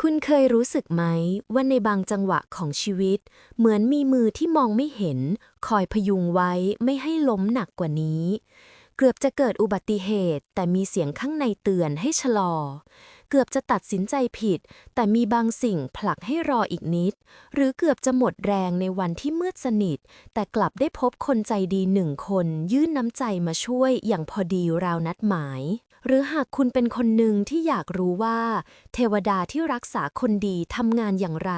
คุณเคยรู้สึกไหมว่าในบางจังหวะของชีวิต เหมือนมีมือที่มองไม่เห็น คอยพยุงไว้ไม่ให้ล้มหนักกว่านี้ เกือบจะเกิดอุบัติเหตุ แต่มีเสียงข้างในเตือนให้ชะลอ เกือบจะตัดสินใจผิด แต่มีบางสิ่งผลักให้รออีกนิด หรือเกือบจะหมดแรงในวันที่มืดสนิท แต่กลับได้พบคนใจดีหนึ่งคน ยื่นน้ำใจมาช่วยอย่างพอดีราวนัดหมาย หรือหากคุณเป็นคนหนึ่งที่อยากรู้ว่า เทวดาที่รักษาคนดีทำงานอย่างไร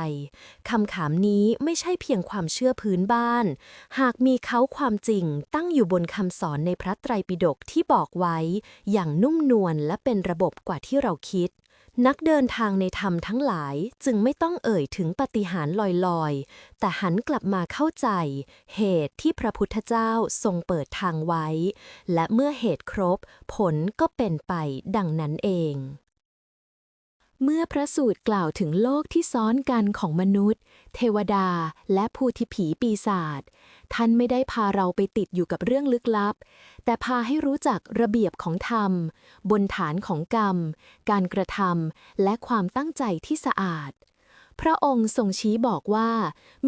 คำถามนี้ไม่ใช่เพียงความเชื่อพื้นบ้าน หากมีเขาความจริงตั้งอยู่บนคำสอนในพระไตรปิฎกที่บอกไว้ อย่างนุ่มนวลและเป็นระบบกว่าที่เราคิด นักเดินทางในธรรมทั้งหลายจึงไม่ต้องเอ่ยถึงปฏิหารย์ลอยๆ แต่หันกลับมาเข้าใจ เหตุที่พระพุทธเจ้าทรงเปิดทางไว้ และเมื่อเหตุครบ ผลก็เป็นไปดังนั้นเอง เมื่อพระสูตรกล่าวถึงโลกที่ซ้อนกันของมนุษย์ เทวดาและผู้ที่ผีปีศาจ ท่านไม่ได้พาเราไปติดอยู่กับเรื่องลึกลับ แต่พาให้รู้จักระเบียบของธรรม บนฐานของกรรม การกระทำและความตั้งใจที่สะอาด พระองค์ทรงชี้บอกว่า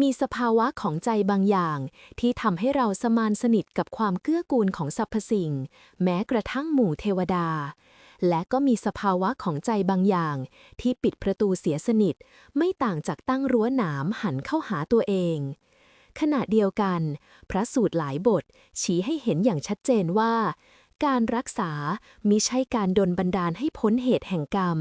มีสภาวะของใจบางอย่าง ที่ทำให้เราสมานสนิทกับความเกื้อกูลของสรรพสิ่ง แม้กระทั่งหมู่เทวดาและก็มีสภาวะของใจบางอย่าง ที่ปิดประตูเสียสนิท ไม่ต่างจากตั้งรั้วหนามหันเข้าหาตัวเอง ขณะเดียวกัน พระสูตรหลายบท ชี้ให้เห็นอย่างชัดเจนว่า การรักษามิใช่การดลบันดาลให้พ้นเหตุแห่งกรรม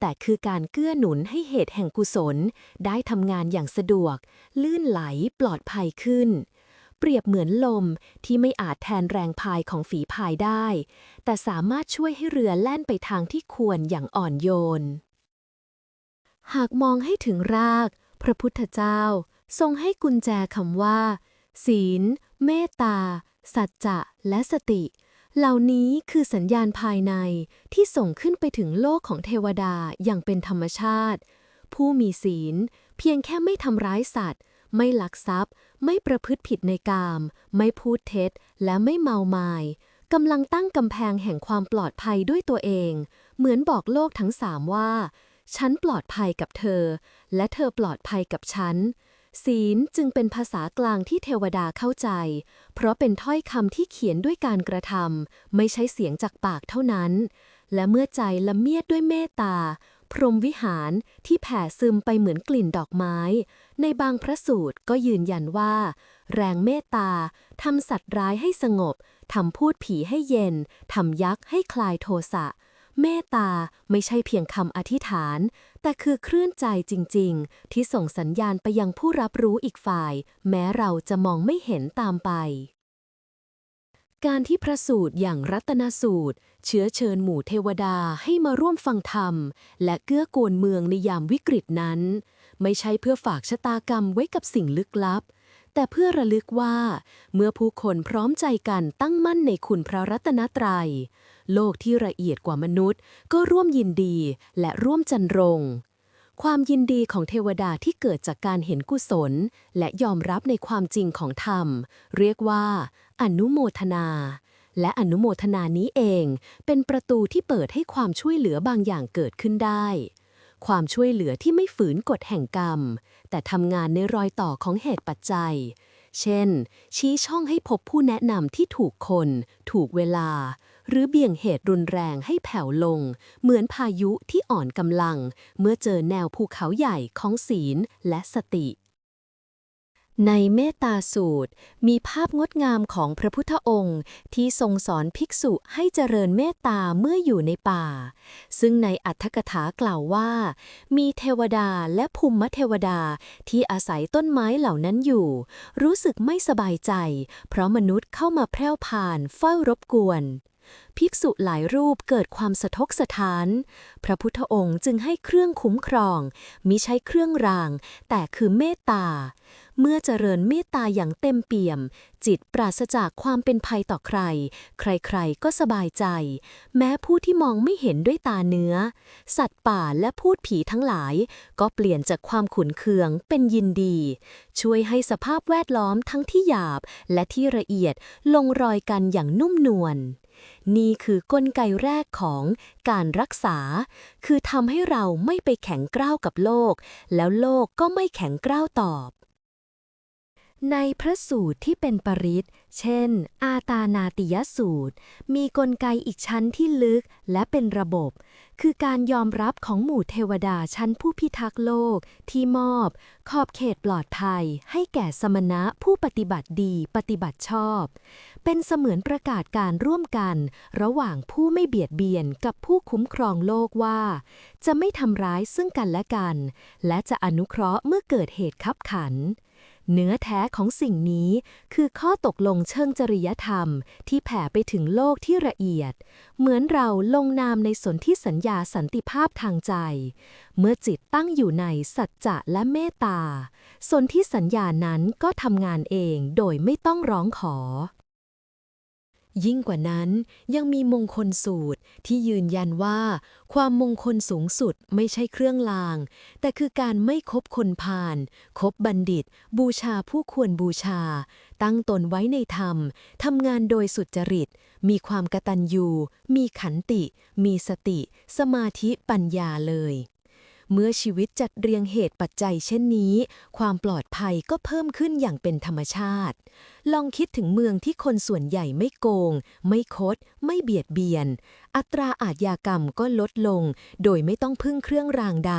แต่คือการเกื้อหนุนให้เหตุแห่งกุศล ได้ทำงานอย่างสะดวก ลื่นไหลปลอดภัยขึ้น เปรียบเหมือนลมที่ไม่อาจแทนแรงพายของฝีพายได้ แต่สามารถช่วยให้เรือแล่นไปทางที่ควรอย่างอ่อนโยน หากมองให้ถึงราก พระพุทธเจ้า ทรงให้กุญแจคำว่า ศีล เมตตา สัจจะ และสติ เหล่านี้คือสัญญาณภายในที่ส่งขึ้นไปถึงโลกของเทวดาอย่างเป็นธรรมชาติ ผู้มีศีล เพียงแค่ไม่ทำร้ายสัตว์ ไม่ลักทรัพย์ ไม่ประพฤติผิดในกาม ไม่พูดเท็จ และไม่เมามายกำลังตั้งกำแพงแห่งความปลอดภัยด้วยตัวเอง เหมือนบอกโลกทั้งสามว่า ฉันปลอดภัยกับเธอ และเธอปลอดภัยกับฉัน ศีลจึงเป็นภาษากลางที่เทวดาเข้าใจ เพราะเป็นถ้อยคำที่เขียนด้วยการกระทำไม่ใช่เสียงจากปากเท่านั้น และเมื่อใจละเมียดด้วยเมตตา พรหมวิหารที่แผ่ซึมไปเหมือนกลิ่นดอกไม้ ในบางพระสูตรก็ยืนยันว่า แรงเมตตาทำสัตว์ร้ายให้สงบทำพูดผีให้เย็นทำยักษ์ให้คลายโทสะ เมตตาไม่ใช่เพียงคำอธิษฐาน แต่คือคลื่นใจจริง ๆ ที่ส่งสัญญาณไปยังผู้รับรู้อีกฝ่าย แม้เราจะมองไม่เห็นตามไป การที่พระสูตรอย่างรัตนสูตร เชื้อเชิญหมู่เทวดาให้มาร่วมฟังธรรม และเกื้อกูลเมืองในยามวิกฤตนั้น ไม่ใช่เพื่อฝากชะตากรรมไว้กับสิ่งลึกลับแต่เพื่อระลึกว่า เมื่อผู้คนพร้อมใจกันตั้งมั่นในคุณพระรัตนตรัย โลกที่ละเอียดกว่ามนุษย์ ก็ร่วมยินดีและร่วมจันรง ความยินดีของเทวดาที่เกิดจากการเห็นกุศล และยอมรับในความจริงของธรรม เรียกว่า อนุโมทนา และอนุโมทนานี้เอง เป็นประตูที่เปิดให้ความช่วยเหลือบางอย่างเกิดขึ้นได้ ความช่วยเหลือที่ไม่ฝืนกฎแห่งกรรม แต่ทำงานในรอยต่อของเหตุปัจจัยเช่น ชี้ช่องให้พบผู้แนะนำที่ถูกคน ถูกเวลา หรือเบี่ยงเหตุรุนแรงให้แผ่วลง เหมือนพายุที่อ่อนกำลัง เมื่อเจอแนวภูเขาใหญ่ของศีลและสติ ในเมตตาสูตร มีภาพงดงามของพระพุทธองค์ ที่ทรงสอนภิกษุให้เจริญเมตตาเมื่ออยู่ในป่า ซึ่งในอัตถกถากล่าวว่า มีเทวดาและภูมิเทวดาที่อาศัยต้นไม้เหล่านั้นอยู่ รู้สึกไม่สบายใจ เพราะมนุษย์เข้ามาแพร่ผ่านเฝ้ารบกวน ภิกษุหลายรูปเกิดความสะทกสะท้าน พระพุทธองค์จึงให้เครื่องคุ้มครอง มิใช่เครื่องราง แต่คือเมตตา เมื่อเจริญเมตตาอย่างเต็มเปี่ยม จิตปราศจากความเป็นภัยต่อใคร ใครๆก็สบายใจ แม้ผู้ที่มองไม่เห็นด้วยตาเนื้อ สัตว์ป่าและพูดผีทั้งหลาย ก็เปลี่ยนจากความขุนเคืองเป็นยินดี ช่วยให้สภาพแวดล้อมทั้งที่หยาบและที่ละเอียดลงรอยกันอย่างนุ่มนวล นี่คือกลไกแรกของการรักษา คือทำให้เราไม่ไปแข็งกร้าวกับโลก แล้วโลกก็ไม่แข็งกร้าวตอบ ในพระสูตรที่เป็นปริตเช่น อาตานาติยสูตร มีกลไกอีกชั้นที่ลึกและเป็นระบบ คือการยอมรับของหมู่เทวดาชั้นผู้พิทักษ์โลกที่มอบ ขอบเขตปลอดภัย ให้แก่สมณะผู้ปฏิบัติดีปฏิบัติชอบ เป็นเสมือนประกาศการร่วมกัน ระหว่างผู้ไม่เบียดเบียนกับผู้คุ้มครองโลกว่า จะไม่ทำร้ายซึ่งกันและกัน และจะอนุเคราะห์เมื่อเกิดเหตุขับขัน เนื้อแท้ของสิ่งนี้คือข้อตกลงเชิงจริยธรรม ที่แผ่ไปถึงโลกที่ละเอียด เหมือนเราลงนามในสนธิสัญญาสันติภาพทางใจ เมื่อจิตตั้งอยู่ในสัจจะและเมตตา สนธิสัญญานั้นก็ทำงานเองโดยไม่ต้องร้องขอ ยิ่งกว่านั้นยังมีมงคลสูตรที่ยืนยันว่า ความมงคลสูงสุดไม่ใช่เครื่องลาง แต่คือการไม่คบคนพาลคบบัณฑิต บูชาผู้ควรบูชา ตั้งตนไว้ในธรรมทำงานโดยสุจริต มีความกตัญญู มีขันติ มีสติ สมาธิปัญญาเลย เมื่อชีวิตจัดเรียงเหตุปัจจัยเช่นนี้ ความปลอดภัยก็เพิ่มขึ้นอย่างเป็นธรรมชาติ ลองคิดถึงเมืองที่คนส่วนใหญ่ไม่โกง ไม่คด ไม่เบียดเบียน อัตราอาชญากรรมก็ลดลง โดยไม่ต้องพึ่งเครื่องรางใด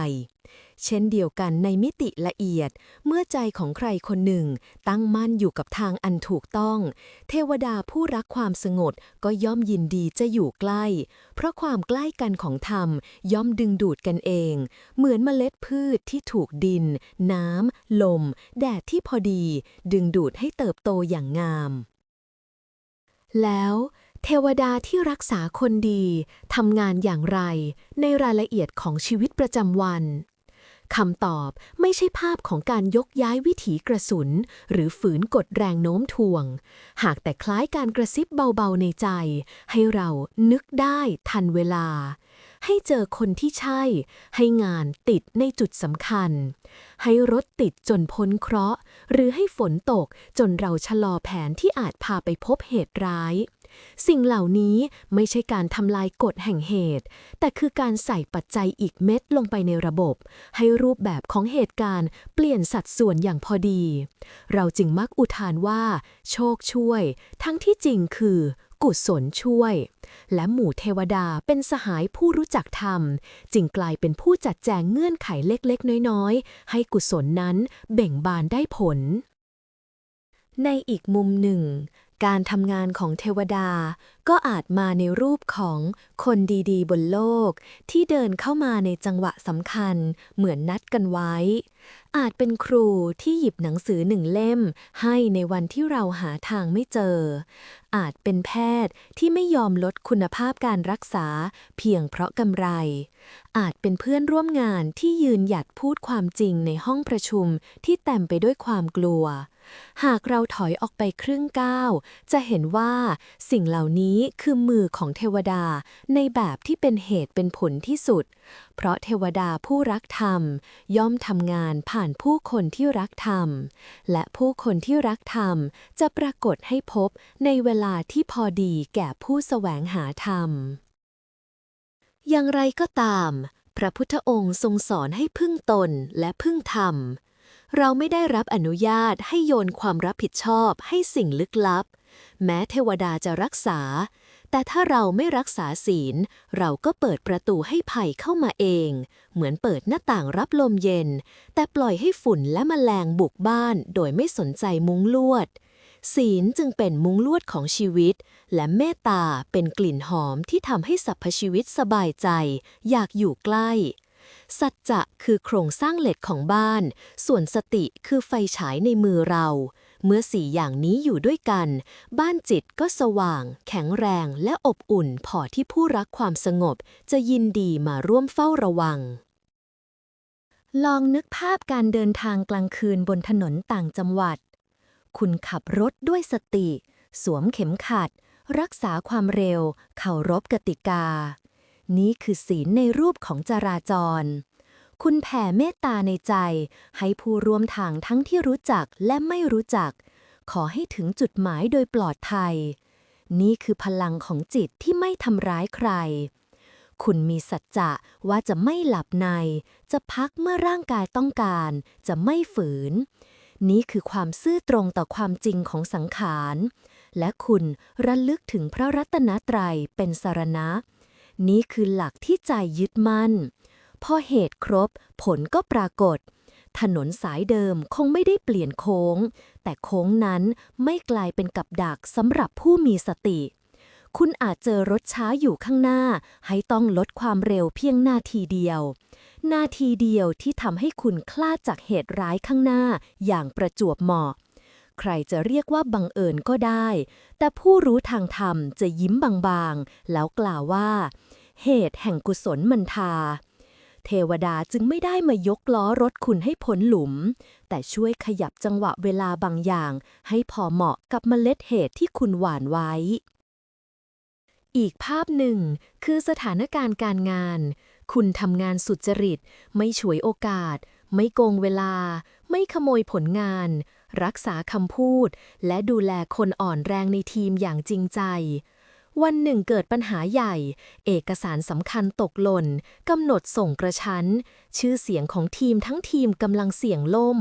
เช่นเดียวกันในมิติละเอียด เมื่อใจของใครคนหนึ่ง ตั้งมั่นอยู่กับทางอันถูกต้อง เทวดาผู้รักความสงบก็ย่อมยินดีจะอยู่ใกล้ เพราะความใกล้กันของธรรมย่อมดึงดูดกันเอง เหมือนเมล็ดพืชที่ถูกดิน น้ำ ลม แดดที่พอดี ดึงดูดให้เติบโตอย่างงามแล้ว เทวดาที่รักษาคนดีทำงานอย่างไร ในรายละเอียดของชีวิตประจำวันคำตอบไม่ใช่ภาพของการยกย้ายวิถีกระสุน หรือฝืนกดแรงโน้มถ่วง หากแต่คล้ายการกระซิบเบาๆในใจ ให้เรานึกได้ทันเวลา ให้เจอคนที่ใช่ ให้งานติดในจุดสำคัญ ให้รถติดจนพ้นเคราะห์ หรือให้ฝนตกจนเราชะลอแผนที่อาจพาไปพบเหตุร้าย สิ่งเหล่านี้ไม่ใช่การทำลายกฎแห่งเหตุ แต่คือการใส่ปัจจัยอีกเม็ดลงไปในระบบ ให้รูปแบบของเหตุการณ์เปลี่ยนสัดส่วนอย่างพอดี เราจึงมักอุทานว่า โชคช่วย ทั้งที่จริงคือกุศลช่วย และหมู่เทวดาเป็นสหายผู้รู้จักธรรม จึงกลายเป็นผู้จัดแจงเงื่อนไขเล็กๆ น้อยๆ ให้กุศลนั้นเบ่งบานได้ผล ในอีกมุมหนึ่ง การทำงานของเทวดาก็อาจมาในรูปของคนดีๆ บนโลก ที่เดินเข้ามาในจังหวะสำคัญเหมือนนัดกันไว้ อาจเป็นครูที่หยิบหนังสือหนึ่งเล่ม ให้ในวันที่เราหาทางไม่เจอ อาจเป็นแพทย์ที่ไม่ยอมลดคุณภาพการรักษาเพียงเพราะกำไร อาจเป็นเพื่อนร่วมงานที่ยืนหยัดพูดความจริงในห้องประชุมที่เต็มไปด้วยความกลัว หากเราถอยออกไปครึ่งก้าว จะเห็นว่าสิ่งเหล่านี้คือมือของเทวดาในแบบที่เป็นเหตุเป็นผลที่สุด เพราะเทวดาผู้รักธรรม ย่อมทำงานผ่านผู้คนที่รักธรรม และผู้คนที่รักธรรม จะปรากฏให้พบในเวลาที่พอดีแก่ผู้แสวงหาธรรม อย่างไรก็ตามพระพุทธองค์ทรงสอนให้พึ่งตนและพึ่งธรรม เราไม่ได้รับอนุญาตให้โยนความรับผิดชอบให้สิ่งลึกลับ แม้เทวดาจะรักษา แต่ถ้าเราไม่รักษาศีล เราก็เปิดประตูให้ภัยเข้ามาเอง เหมือนเปิดหน้าต่างรับลมเย็น แต่ปล่อยให้ฝุ่นและแมลงบุกบ้านโดยไม่สนใจมุ้งลวด ศีลจึงเป็นมุ้งลวดของชีวิต และเมตตาเป็นกลิ่นหอมที่ทำให้สรรพชีวิตสบายใจ อยากอยู่ใกล้ สัจจะคือโครงสร้างเหล็กของบ้าน ส่วนสติคือไฟฉายในมือเรา เมื่อสี่อย่างนี้อยู่ด้วยกัน บ้านจิตก็สว่าง แข็งแรงและอบอุ่นพอที่ผู้รักความสงบ จะยินดีมาร่วมเฝ้าระวัง ลองนึกภาพการเดินทางกลางคืนบนถนนต่างจังหวัด คุณขับรถด้วยสติ สวมเข็มขัด รักษาความเร็ว เคารพกติกา นี่คือศีลในรูปของจราจร คุณแผ่เมตตาในใจ ให้ผู้ร่วมทางทั้งที่รู้จักและไม่รู้จัก ขอให้ถึงจุดหมายโดยปลอดภัย นี่คือพลังของจิตที่ไม่ทำร้ายใคร คุณมีสัจจะว่าจะไม่หลับใน จะพักเมื่อร่างกายต้องการ จะไม่ฝืน นี่คือความซื่อตรงต่อความจริงของสังขาร และคุณระลึกถึงพระรัตนตรัยเป็นสารณะ นี่คือหลักที่ใจยึดมั่น พอเหตุครบผลก็ปรากฏ ถนนสายเดิมคงไม่ได้เปลี่ยนโค้ง แต่โค้งนั้นไม่กลายเป็นกับดักสำหรับผู้มีสติ คุณอาจเจอรถช้าอยู่ข้างหน้า ให้ต้องลดความเร็วเพียงนาทีเดียว นาทีเดียวที่ทำให้คุณคลาดจากเหตุร้ายข้างหน้าอย่างประจวบเหมาะใครจะเรียกว่าบังเอิญก็ได้ แต่ผู้รู้ทางธรรมจะยิ้มบางๆ แล้วกล่าวว่า เหตุแห่งกุศลมันทา เทวดาจึงไม่ได้มายกล้อรถคุณให้พ้นหลุม แต่ช่วยขยับจังหวะเวลาบางอย่าง ให้พอเหมาะกับเมล็ดเหตุที่คุณหว่านไว้ อีกภาพหนึ่งคือสถานการณ์การงาน คุณทำงานสุจริต ไม่ฉวยโอกาส ไม่โกงเวลา ไม่ขโมยผลงาน รักษาคำพูด และดูแลคนอ่อนแรงในทีมอย่างจริงใจ วันหนึ่งเกิดปัญหาใหญ่ เอกสารสำคัญตกหล่นกำหนดส่งกระชั้น ชื่อเสียงของทีมทั้งทีมกำลังเสี่ยงล่ม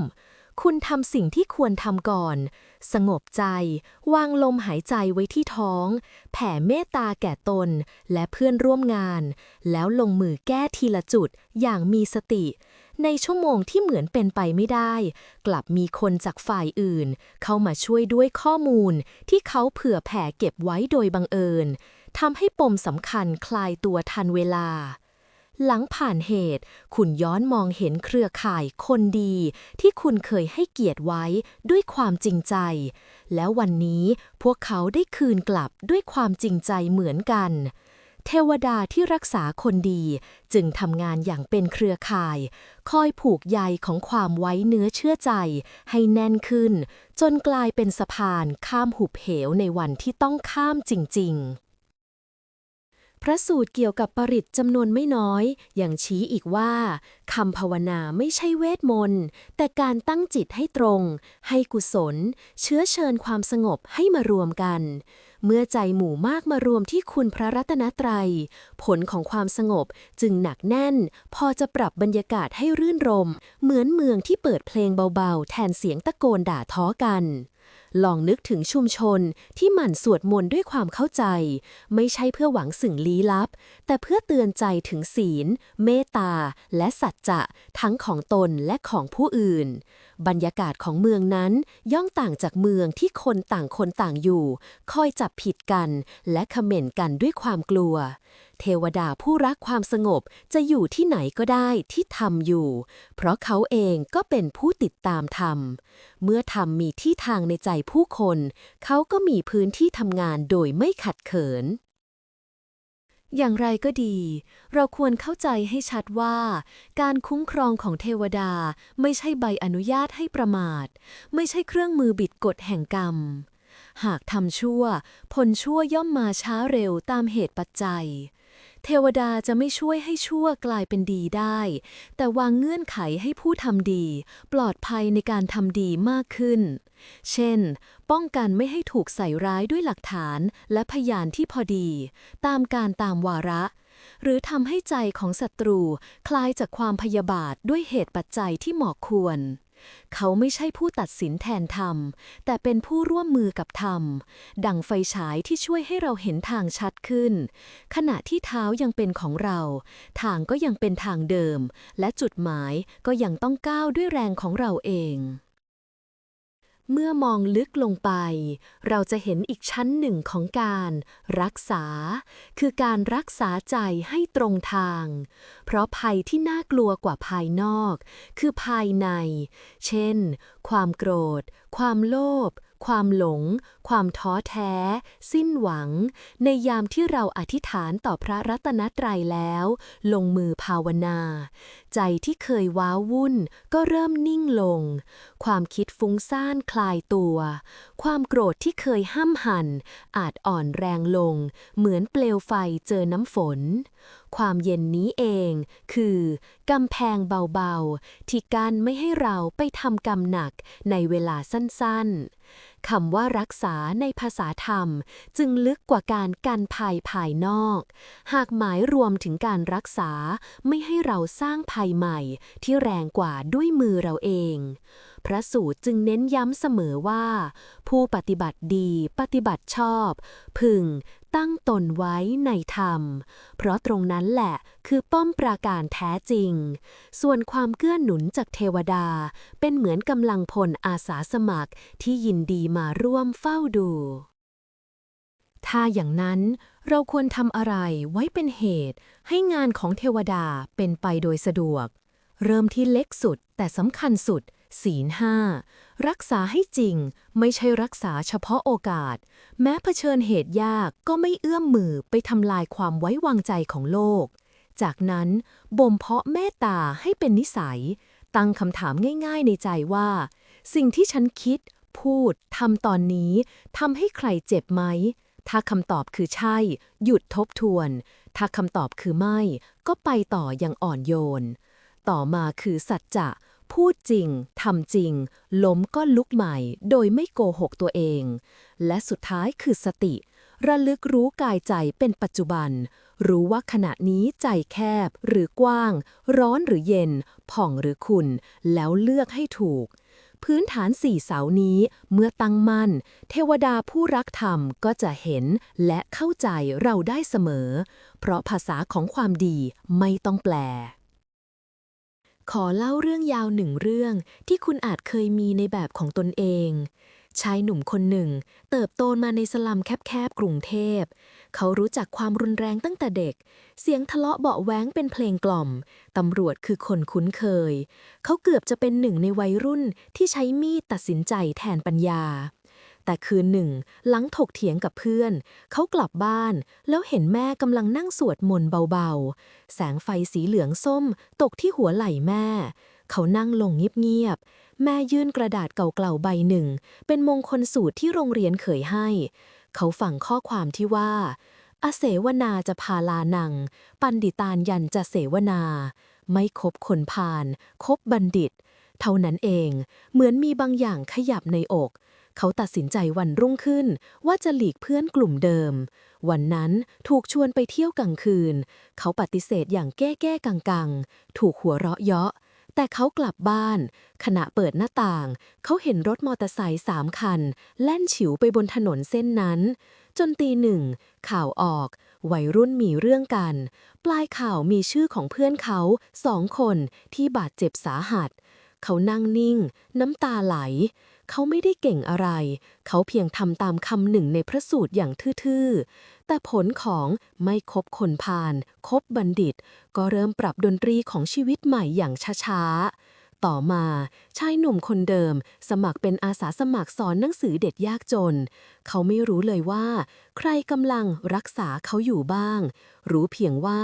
คุณทำสิ่งที่ควรทำก่อน สงบใจ วางลมหายใจไว้ที่ท้อง แผ่เมตตาแก่ตนและเพื่อนร่วมงาน แล้วลงมือแก้ทีละจุดอย่างมีสติ ในชั่วโมงที่เหมือนเป็นไปไม่ได้ กลับมีคนจากฝ่ายอื่น เข้ามาช่วยด้วยข้อมูล ที่เขาเผื่อแผ่เก็บไว้โดยบังเอิญทำให้ปมสำคัญคลายตัวทันเวลา หลังผ่านเหตุ คุณย้อนมองเห็นเครือข่ายคนดี ที่คุณเคยให้เกียรติไว้ด้วยความจริงใจ แล้ววันนี้พวกเขาได้คืนกลับด้วยความจริงใจเหมือนกัน เทวดาที่รักษาคนดีจึงทำงานอย่างเป็นเครือข่าย คอยผูกใยของความไว้เนื้อเชื่อใจ ให้แน่นขึ้น จนกลายเป็นสะพานข้ามหุบเหวในวันที่ต้องข้ามจริง ๆพระสูตรเกี่ยวกับปริตจำนวนไม่น้อยอย่างชี้อีกว่าคำภาวนาไม่ใช่เวทมนต์ แต่การตั้งจิตให้ตรง ให้กุศล เชื้อเชิญความสงบให้มารวมกัน เมื่อใจหมู่มากมารวมที่คุณพระรัตนตรัย ผลของความสงบจึงหนักแน่น พอจะปรับบรรยากาศให้รื่นรม เหมือนเมืองที่เปิดเพลงเบาๆ แทนเสียงตะโกนด่าท้อกันลองนึกถึงชุมชนที่หมั่นสวดมนต์ด้วยความเข้าใจ ไม่ใช่เพื่อหวังสิ่งลี้ลับ แต่เพื่อเตือนใจถึงศีล เมตตา และสัจจะ ทั้งของตนและของผู้อื่น บรรยากาศของเมืองนั้นย่อมต่างจากเมืองที่คนต่างคนต่างอยู่ คอยจับผิดกัน และคอมเมนต์กันด้วยความกลัว เทวดาผู้รักความสงบจะอยู่ที่ไหนก็ได้ที่ทำอยู่ เพราะเขาเองก็เป็นผู้ติดตามธรรม เมื่อธรรมมีที่ทางในใจผู้คน เขาก็มีพื้นที่ทำงานโดยไม่ขัดเขิน อย่างไรก็ดี เราควรเข้าใจให้ชัดว่า การคุ้มครองของเทวดาไม่ใช่ใบอนุญาตให้ประมาท ไม่ใช่เครื่องมือบิดกฎแห่งกรรม หากทำชั่ว ผลชั่วย่อมมาช้าเร็วตามเหตุปัจจัย เทวดาจะไม่ช่วยให้ชั่วกลายเป็นดีได้ แต่วางเงื่อนไขให้ผู้ทำดี ปลอดภัยในการทำดีมากขึ้น เช่น ป้องกันไม่ให้ถูกใส่ร้ายด้วยหลักฐานและพยานที่พอดี ตามการตามวาระ หรือทำให้ใจของศัตรูคลายจากความพยาบาทด้วยเหตุปัจจัยที่เหมาะควร เขาไม่ใช่ผู้ตัดสินแทนธรรม แต่เป็นผู้ร่วมมือกับธรรม ดังไฟฉายที่ช่วยให้เราเห็นทางชัดขึ้น ขณะที่เท้ายังเป็นของเรา ทางก็ยังเป็นทางเดิม และจุดหมายก็ยังต้องก้าวด้วยแรงของเราเอง เมื่อมองลึกลงไป เราจะเห็นอีกชั้นหนึ่งของการรักษา คือการรักษาใจให้ตรงทาง เพราะภัยที่น่ากลัวกว่าภายนอก คือภายใน เช่น ความโกรธ ความโลภ ความหลง ความท้อแท้ สิ้นหวัง ในยามที่เราอธิษฐานต่อพระรัตนตรัยแล้ว ลงมือภาวนา ใจที่เคยว้าวุ่นก็เริ่มนิ่งลง ความคิดฟุ้งซ่านคลายตัว ความโกรธที่เคยห้ำหันอาจอ่อนแรงลง เหมือนเปลวไฟเจอน้ำฝน ความเย็นนี้เอง คือกำแพงเบาๆ ที่กั้นไม่ให้เราไปทำกรรมหนักในเวลาสั้นๆคำว่ารักษาในภาษาธรรม จึงลึกกว่าการกันภัยภายนอก หากหมายรวมถึงการรักษาไม่ให้เราสร้างภัยใหม่ที่แรงกว่าด้วยมือเราเอง พระสูตรจึงเน้นย้ำเสมอว่า ผู้ปฏิบัติดีปฏิบัติชอบ พึง ตั้งตนไว้ในธรรม เพราะตรงนั้นแหละคือป้อมปราการแท้จริง ส่วนความเกื้อหนุนจากเทวดา เป็นเหมือนกำลังพลอาสาสมัครที่ยินดีมาร่วมเฝ้าดู ถ้าอย่างนั้นเราควรทำอะไรไว้เป็นเหตุ ให้งานของเทวดาเป็นไปโดยสะดวก เริ่มที่เล็กสุดแต่สำคัญสุด ศีลห้า รักษาให้จริง ไม่ใช่รักษาเฉพาะโอกาส แม้เผชิญเหตุยากก็ไม่เอื้อมมือไปทำลายความไว้วางใจของโลก จากนั้นบ่มเพาะเมตตาให้เป็นนิสัย ตั้งคำถามง่ายๆในใจว่า สิ่งที่ฉันคิด พูดทำตอนนี้ทำให้ใครเจ็บไหม ถ้าคำตอบคือใช่ หยุดทบทวน ถ้าคำตอบคือไม่ ก็ไปต่ออย่างอ่อนโยน ต่อมาคือสัจจะ พูดจริง ทำจริง ล้มก็ลุกใหม่ โดยไม่โกหกตัวเอง และสุดท้ายคือสติ ระลึกรู้กายใจเป็นปัจจุบัน รู้ว่าขณะนี้ใจแคบหรือกว้าง ร้อนหรือเย็น ผ่องหรือขุ่นแล้วเลือกให้ถูก พื้นฐานสี่เสานี้เมื่อตั้งมั่น เทวดาผู้รักธรรมก็จะเห็นและเข้าใจเราได้เสมอ เพราะภาษาของความดีไม่ต้องแปล ขอเล่าเรื่องยาวหนึ่งเรื่องที่คุณอาจเคยมีในแบบของตนเอง ชายหนุ่มคนหนึ่ง เติบโตมาในสลัมแคบๆกรุงเทพ เขารู้จักความรุนแรงตั้งแต่เด็ก เสียงทะเลาะเบาะแว้งเป็นเพลงกล่อม ตำรวจคือคนคุ้นเคย เขาเกือบจะเป็นหนึ่งในวัยรุ่นที่ใช้มีดตัดสินใจแทนปัญญา แต่คืนหนึ่ง หลังถกเถียงกับเพื่อน เขากลับบ้าน แล้วเห็นแม่กำลังนั่งสวดมนต์เบาๆ แสงไฟสีเหลืองส้ม ตกที่หัวไหล่แม่ เขานั่งลงเงียบๆ แม่ยื่นกระดาษเก่าๆใบหนึ่ง เป็นมงคลสูตรที่โรงเรียนเขยให้ เขาฝังข้อความที่ว่าอาเสวนาจะพาลานัง ปันดิตานยันจะเสวนา ไม่คบคนพาลคบบัณฑิต เท่านั้นเอง เหมือนมีบางอย่างขยับในอก เขาตัดสินใจวันรุ่งขึ้น ว่าจะหลีกเพื่อนกลุ่มเดิม วันนั้นถูกชวนไปเที่ยวกลางคืน เขาปฏิเสธอย่างแก้แก้กังกังถูกหัวเราะเยาะ แต่เขากลับบ้าน ขณะเปิดหน้าต่าง เขาเห็นรถมอเตอร์ไซค์สามคัน แล่นฉิวไปบนถนนเส้นนั้น จนตีหนึ่ง ข่าวออก วัยรุ่นมีเรื่องกัน ปลายข่าวมีชื่อของเพื่อนเขาสองคนที่บาดเจ็บสาหัส เขานั่งนิ่ง น้ำตาไหล เขาไม่ได้เก่งอะไร เขาเพียงทำตามคำหนึ่งในพระสูตรอย่างทื่อๆ แต่ผลของไม่คบคนพาลคบบัณฑิต ก็เริ่มปรับดนตรีของชีวิตใหม่อย่างช้าๆ ต่อมาชายหนุ่มคนเดิม สมัครเป็นอาสาสมัครสอนหนังสือเด็กยากจน เขาไม่รู้เลยว่า ใครกำลังรักษาเขาอยู่บ้าง รู้เพียงว่า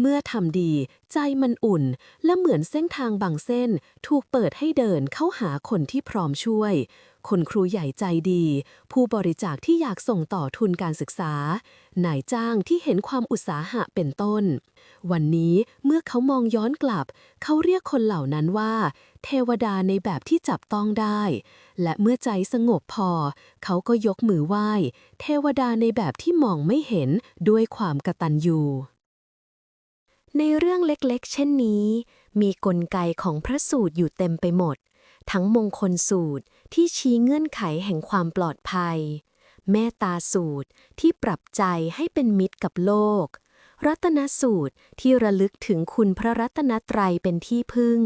เมื่อทำดี ใจมันอุ่น และเหมือนเส้นทางบางเส้น ถูกเปิดให้เดินเข้าหาคนที่พร้อมช่วย คนครูใหญ่ใจดี ผู้บริจาคที่อยากส่งต่อทุนการศึกษา นายจ้างที่เห็นความอุตสาหะเป็นต้น วันนี้เมื่อเขามองย้อนกลับ เขาเรียกคนเหล่านั้นว่า เทวดาในแบบที่จับต้องได้ และเมื่อใจสงบพอ เขาก็ยกมือไหว้ เทวดาในแบบที่มองไม่เห็นด้วยความกตัญญูในเรื่องเล็กๆ เช่นนี้ มีกลไกของพระสูตรอยู่เต็มไปหมด ทั้งมงคลสูตร ที่ชี้เงื่อนไขแห่งความปลอดภัยเมตตาสูตรที่ปรับใจให้เป็นมิตรกับโลก รัตนสูตรที่ระลึกถึงคุณพระรัตนตรัยเป็นที่พึ่ง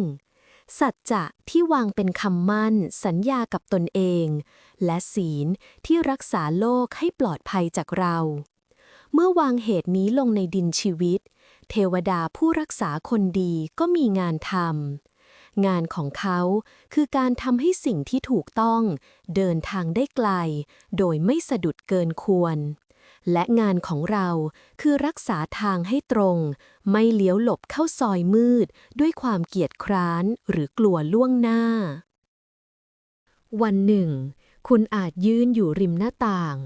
สัจจะที่วางเป็นคำมั่น สัญญากับตนเอง และศีลที่รักษาโลกให้ปลอดภัยจากเรา เมื่อวางเหตุนี้ลงในดินชีวิต เทวดาผู้รักษาคนดีก็มีงานทำ งานของเขาคือการทำให้สิ่งที่ถูกต้อง เดินทางได้ไกล โดยไม่สะดุดเกินควร และงานของเราคือรักษาทางให้ตรง ไม่เลี้ยวหลบเข้าซอยมืด ด้วยความเกียจคร้านหรือกลัวล่วงหน้า วันหนึ่ง คุณอาจยืนอยู่ริมหน้าต่าง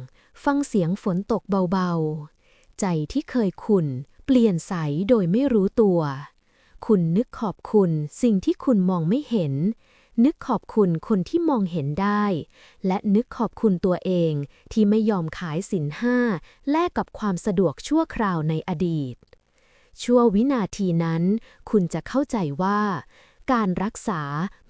ฟังเสียงฝนตกเบาๆ ใจที่เคยขุ่นเปลี่ยนใสโดยไม่รู้ตัว คุณนึกขอบคุณสิ่งที่คุณมองไม่เห็น นึกขอบคุณคนที่มองเห็นได้ และนึกขอบคุณตัวเองที่ไม่ยอมขายสินห้าแลกกับความสะดวกชั่วคราวในอดีต ชั่ววินาทีนั้น คุณจะเข้าใจว่า การรักษา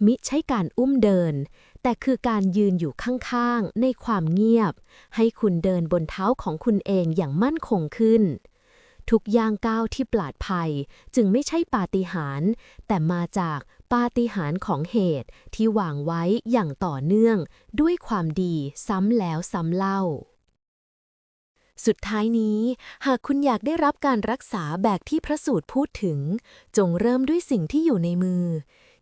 มิใช่การอุ้มเดิน แต่คือการยืนอยู่ข้างๆ ในความเงียบ ให้คุณเดินบนเท้าของคุณเองอย่างมั่นคงขึ้น ทุกย่างก้าวที่ปลอดภัย จึงไม่ใช่ปาฏิหาริย์แต่มาจากปาฏิหาริย์ของเหตุที่วางไว้อย่างต่อเนื่อง ด้วยความดีซ้ำแล้วซ้ำเล่า สุดท้ายนี้ หากคุณอยากได้รับการรักษาแบบที่พระสูตรพูดถึง จงเริ่มด้วยสิ่งที่อยู่ในมือ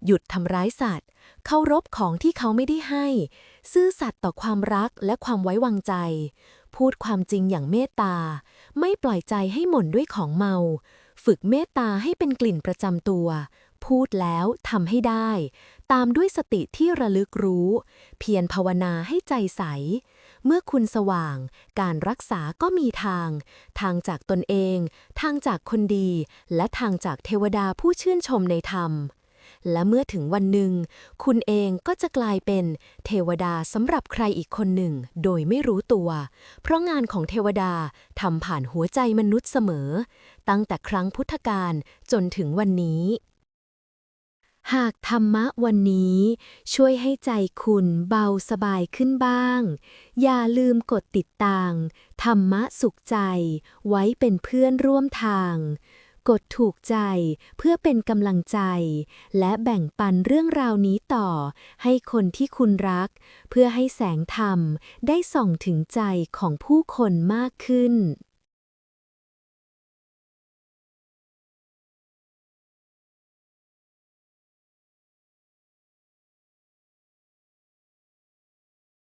หยุดทำร้ายสัตว์ เคารพของที่เขาไม่ได้ให้ ซื่อสัตย์ต่อความรักและความไว้วางใจ พูดความจริงอย่างเมตตา ไม่ปล่อยใจให้หม่นด้วยของเมา ฝึกเมตตาให้เป็นกลิ่นประจำตัว พูดแล้วทำให้ได้ ตามด้วยสติที่ระลึกรู้ เพียรภาวนาให้ใจใส เมื่อคุณสว่าง การรักษาก็มีทาง ทางจากตนเอง ทางจากคนดี และทางจากเทวดาผู้ชื่นชมในธรรม และเมื่อถึงวันหนึ่ง คุณเองก็จะกลายเป็นเทวดาสำหรับใครอีกคนหนึ่ง โดยไม่รู้ตัว เพราะงานของเทวดาทำผ่านหัวใจมนุษย์เสมอ ตั้งแต่ครั้งพุทธกาลจนถึงวันนี้ หากธรรมะวันนี้ ช่วยให้ใจคุณเบาสบายขึ้นบ้าง อย่าลืมกดติดตามธรรมะสุขใจ ไว้เป็นเพื่อนร่วมทาง กดถูกใจเพื่อเป็นกำลังใจ และแบ่งปันเรื่องราวนี้ต่อ ให้คนที่คุณรัก เพื่อให้แสงธรรมได้ส่องถึงใจของผู้คนมากขึ้น